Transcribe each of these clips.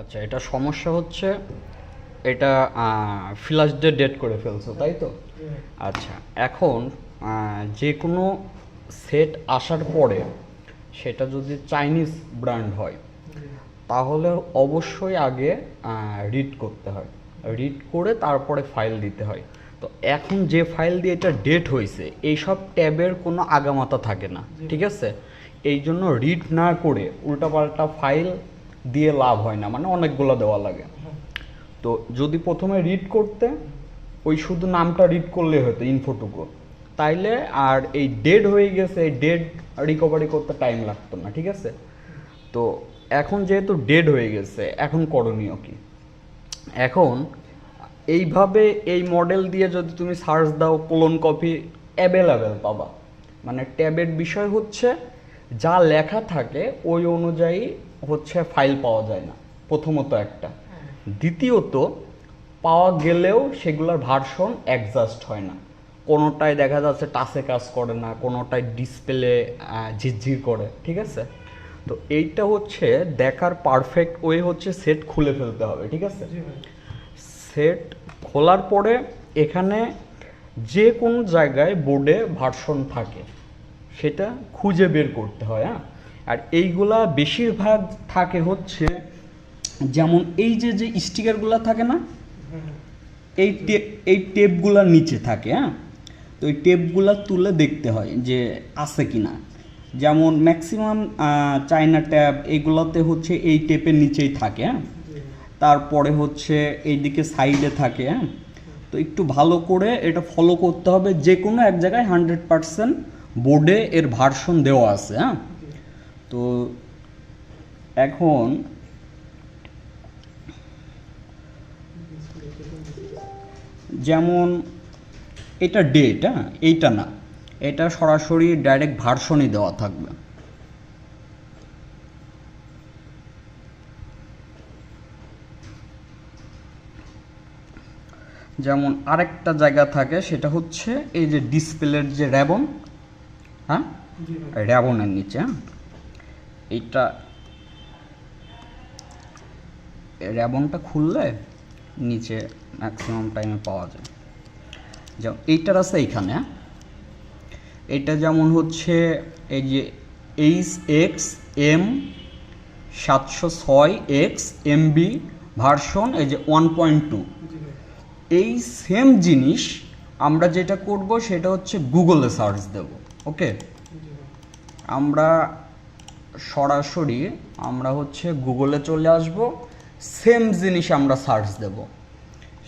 আচ্ছা এটা সমস্যা হচ্ছে এটা ফ্লাশ ডে ডেট করে ফেলছো তাই তো? আচ্ছা এখন যে কোনো সেট আসার পরে সেটা যদি চাইনিজ ব্র্যান্ড হয় তাহলে অবশ্যই আগে রিড করতে হয়। রিড করে তারপরে ফাইল দিতে হয়। তো এখন যে ফাইল দিয়ে এটা ডেট হয়েছে এইসব ট্যাবের কোনো আগামাতা থাকে না ঠিক আছে? এই জন্য রিড না করে উল্টাপাল্টা ফাইল দিয়ে লাভ হয় না মানে অনেকগুলো দেওয়া লাগে। তো যদি প্রথমে রিড করতে, ওই শুধু নামটা রিড করলে হতো ইনফোটুকু তাইলে আর এই ডেড হয়ে গেছে, এই ডেড রিকভারি করতে টাইম লাগতো না, ঠিক আছে? তো এখন যেহেতু ডেড হয়ে গেছে, এখন করণীয় কি? এখন এইভাবে এই মডেল দিয়ে যদি তুমি সার্চ দাও কোলন কপি অ্যাভেলেবেল পাবা। মানে ট্যাবের বিষয় হচ্ছে, যা লেখা থাকে, ওই অনুযায়ী হচ্ছে ফাইল পাওয়া যায় না প্রথমত একটা। দ্বিতীয়ত পাওয়া গেলেও সেগুলোর ভার্সন অ্যাডজাস্ট হয় না। কোনোটায় দেখা যাচ্ছে টাচে কাজ করে না কোনোটায় ডিসপ্লে ঝিরঝির করে ঠিক আছে? তো এইটা হচ্ছে দেখার পারফেক্ট ওয়ে হচ্ছে সেট খুলে ফেলতে হবে ঠিক আছে? সেট খোলার পরে এখানে যে কোনো জায়গায় বোর্ডে ভার্সন থাকে সেটা খুঁজে বের করতে হয় হ্যাঁ? আর এইগুলা বেশিরভাগ থাকে হচ্ছে যেমন এই যে যে স্টিকারগুলো থাকে না, এই টেপ এই টেপগুলোর নিচে থাকে হ্যাঁ? তো এই টেপগুলো তুলে দেখতে হয় যে আছে কি না যেমন ম্যাক্সিমাম চায়না ট্যাব এগুলোতে হচ্ছে এই টেপের নিচেই থাকে হ্যাঁ? তারপরে হচ্ছে এইদিকে সাইডে থাকে হ্যাঁ? তো একটু ভালো করে এটা ফলো করতে হবে। যে কোনো এক জায়গায় হান্ড্রেড পারসেন্ট বোর্ডে এর ভার্সন দেওয়া আছে হ্যাঁ? তো এখন যেমন এটা ডেট হ্যাঁ? এইটা না। এটা সরাসরি ডাইরেক্ট ভার্সনই দেওয়া থাকবে। যেমন আরেকটা জায়গা থাকে সেটা হচ্ছে এই যে ডিসপ্লের যে র্যাবন হ্যাঁ? র্যাবনের নিচে হ্যাঁ? এইটা র্যাবনটা খুললে নিচে ম্যাক্সিমাম টাইমে পাওয়া যায়। যেমন এইটার আছে এইখানে? এটা যেমন হচ্ছে এই যে এইচ এক্স এম সাতশো ছয় এক্স এমবি ভার্সন এই যে ওয়ান পয়েন্ট টু। এই সেম জিনিস আমরা যেটা করব সেটা হচ্ছে গুগলে সার্চ দেব ওকে? আমরা সরাসরি আমরা হচ্ছে গুগলে চলে আসব সেম জিনিস আমরা সার্চ দেব।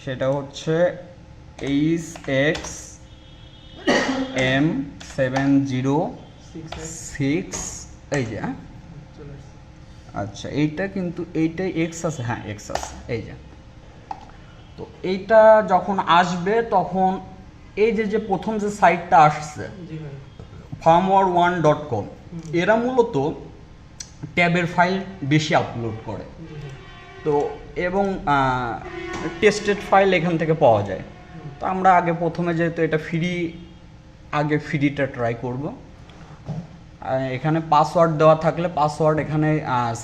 সেটা হচ্ছে H X M seven zero six এই যে হ্যাঁ? আচ্ছা এইটা কিন্তু এইটাই এক্স আছে হ্যাঁ এক্স আছে এই যে। তো এইটা যখন আসবে তখন এই যে যে প্রথম যে সাইটটা আসছে ফার্মওয়ার ওয়ান ডট কম এরা মূলত ট্যাবের ফাইল বেশি আপলোড করে। তো এবং টেস্টেড ফাইল এখান থেকে পাওয়া যায়। তো আমরা আগে প্রথমে যেহেতু এটা ফ্রি আগে ফ্রিটা ট্রাই করব। এখানে পাসওয়ার্ড দেওয়া থাকলে পাসওয়ার্ড এখানে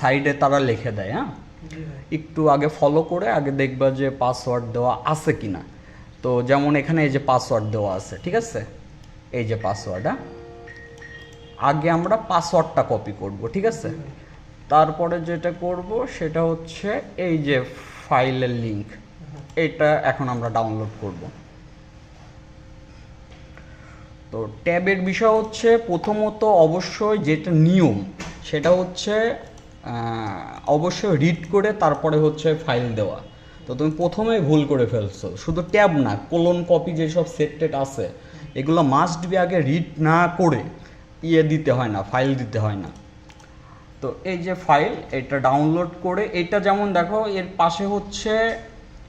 সাইডে তারা লিখে দেয় হ্যাঁ? একটু আগে ফলো করে আগে দেখবা যে পাসওয়ার্ড দেওয়া আছে কি না তো যেমন এখানে এই যে পাসওয়ার্ড দেওয়া আছে ঠিক আছে? এই যে পাসওয়ার্ড হ্যাঁ? আগে আমরা পাসওয়ার্ডটা কপি করব, ঠিক আছে? তারপরে যেটা করব সেটা হচ্ছে এই যে ফাইলের লিংক এটা এখন আমরা ডাউনলোড করব। তো ট্যাবের বিষয় হচ্ছে প্রথমত অবশ্যই যেটা নিয়ম, সেটা হচ্ছে অবশ্যই রিড করে তারপরে হচ্ছে ফাইল দেওয়া। তো তুমি প্রথমে ভুল করে ফেলছো। শুধু ট্যাব না কোলন কপি যেসব সেট টেট আছে, এগুলো মাস্ট বি আগে রিড না করে ইয়ে দিতে হয় না ফাইল দিতে হয় না। তো এই যে ফাইল এটা ডাউনলোড করে এটা যেমন দেখো এর পাশে হচ্ছে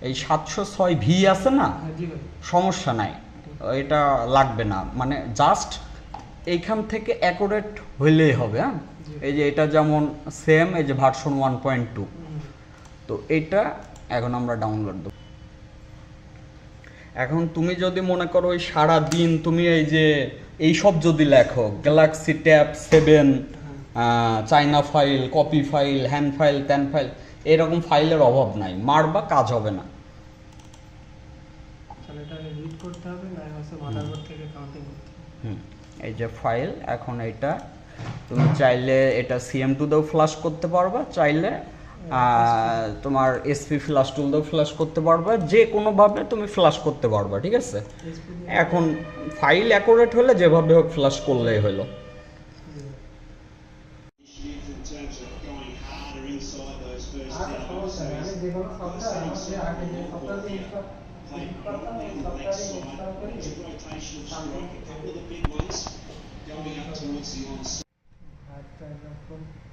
এই সাতশো ছয় ভি আছে না? সমস্যা নাই। এটা লাগবে না। মানে জাস্ট এইখান থেকে অ্যাকোরেট হইলেই হবে হ্যাঁ? এই যে এটা যেমন সেম এই যে ভার্সন ওয়ান পয়েন্ট টু তো এটা এখন আমরা ডাউনলোড দেবো। এখন তুমি যদি মনে করো ওই সারা দিন তুমি এই যে এই সব যদি লেখো galaxy tab seven China file copy file hand file ত্যান ফাইল এরকম ফাইলের অভাব নাই। মারবা কাজ হবে না। এই যে ফাইল এখন এটা তুমি চাইলে এটা সিএম টু দিয়েও ফ্লাশ করতে পারবা চাইলে তোমার এসপি ফ্লাশ টুল দিয়েও ফ্লাশ করতে পারবা, যে কোনোভাবে তুমি ফ্লাশ করতে পারবা, ঠিক আছে? এখন ফাইল অ্যাকোরেট হলে যেভাবে হোক ফ্লাশ করলেই হলো। Initiative in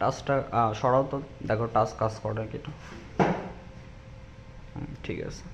টাচটা সরাও তো। দেখো টাচ কাজ করে নাকি ঠিক আছে।